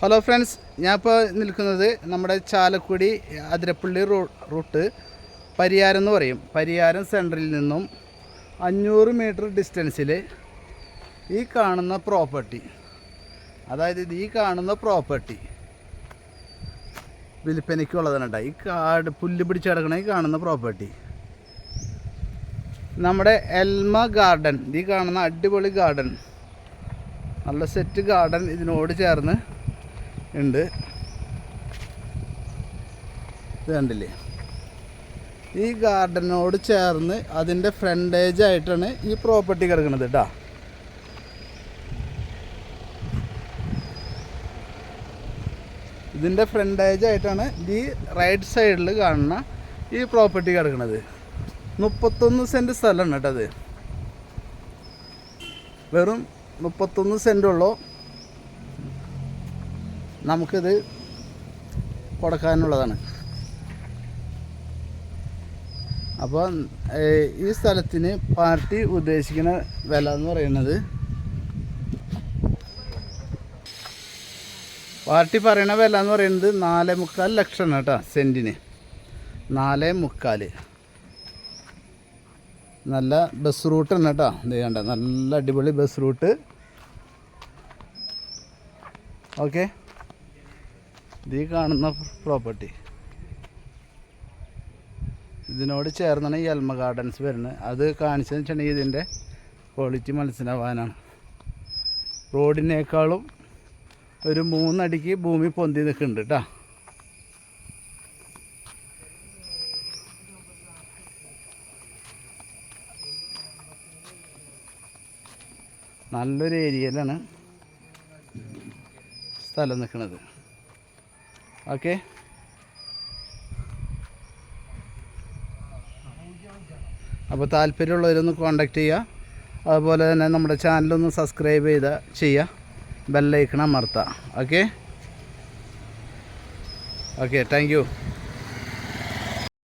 Hello friends ഞാൻ ഇപ്പോൾ നിൽക്കുന്നത് നമ്മുടെ ചാലക്കുടി അതിരപ്പള്ളി റൂ റൂട്ട് പരിയാരം എന്ന് പറയും. പരിയാരം സെന്ററിൽ നിന്നും അഞ്ഞൂറ് മീറ്റർ ഡിസ്റ്റൻസിൽ ഈ കാണുന്ന പ്രോപ്പർട്ടി അതായത് ഇത് ഈ കാണുന്ന പ്രോപ്പർട്ടി വിൽപ്പനയ്ക്കുള്ളതാണ് ഈ കാട് പുല്ല് പിടിച്ച് കിടക്കണ ഈ കാണുന്ന പ്രോപ്പർട്ടി നമ്മുടെ എൽമ ഗാർഡൻ ഈ കാണുന്ന അടിപൊളി ഗാർഡൻ. നല്ല സെറ്റ് ഗാർഡൻ ഇതിനോട് ചേർന്ന് ഉണ്ട്. ഇത് കണ്ടില്ലേ? ഈ ഗാർഡനോട് ചേർന്ന് അതിന്റെ ഫ്രണ്ടേജ് ആയിട്ടാണ് ഈ പ്രോപ്പർട്ടി കിടക്കുന്നത് കേട്ടോ ഇതിന്റെ ഫ്രണ്ടേജ് ആയിട്ടാണ് ഈ റൈറ്റ് സൈഡിൽ കാണുന്ന ഈ പ്രോപ്പർട്ടി കിടക്കുന്നത്. മുപ്പത്തൊന്ന് സെന്റ് സ്ഥലമാണ് കേട്ടോ അത്. വെറും മുപ്പത്തൊന്ന് സെന്റ് ഉള്ളൂ. നമുക്കിത് കൊടുക്കാനുള്ളതാണ്. അപ്പോൾ ഈ സ്ഥലത്തിന് പാർട്ടി ഉദ്ദേശിക്കുന്ന വില എന്ന് പറയുന്നത് പാർട്ടി പറയുന്ന വില എന്ന് പറയുന്നത് നാല് മുക്കാൽ ലക്ഷമാണ് കേട്ടോ സെന്റിന് നാല് മുക്കാൽ നല്ല ബസ് റൂട്ട് ഉണ്ട് കേട്ടോ ഇത് നല്ല അടിപൊളി ബസ് റൂട്ട്. ഓക്കെ. ഇത് ഈ കാണുന്ന പ്രോപ്പർട്ടി ഇതിനോട് ചേർന്നാണ് ഈ എൽമ ഗാർഡൻസ് വരുന്നത്. അത് കാണിച്ചതെന്ന് വെച്ചിട്ടുണ്ടെങ്കിൽ ഇതിന്റെ ക്വാളിറ്റി മനസ്സിലാവാനാണ്. റോഡിനേക്കാളും ഒരു മൂന്നടിക്ക് ഭൂമി പൊന്തി നിൽക്കുന്നുണ്ട് കേട്ടോ. നല്ലൊരു ഏരിയയിലാണ് സ്ഥലം നിൽക്കുന്നത്. ഓക്കെ. അപ്പോൾ താല്പര്യമുള്ളവരൊന്ന് കോൺടാക്റ്റ് ചെയ്യുക. അതുപോലെ തന്നെ നമ്മുടെ ചാനലൊന്ന് സബ്സ്ക്രൈബ് ചെയ്ത് ചെയ്യുക. ബെല്ലൈക്കണം അമർത്തുക. ഓക്കെ. Okay thank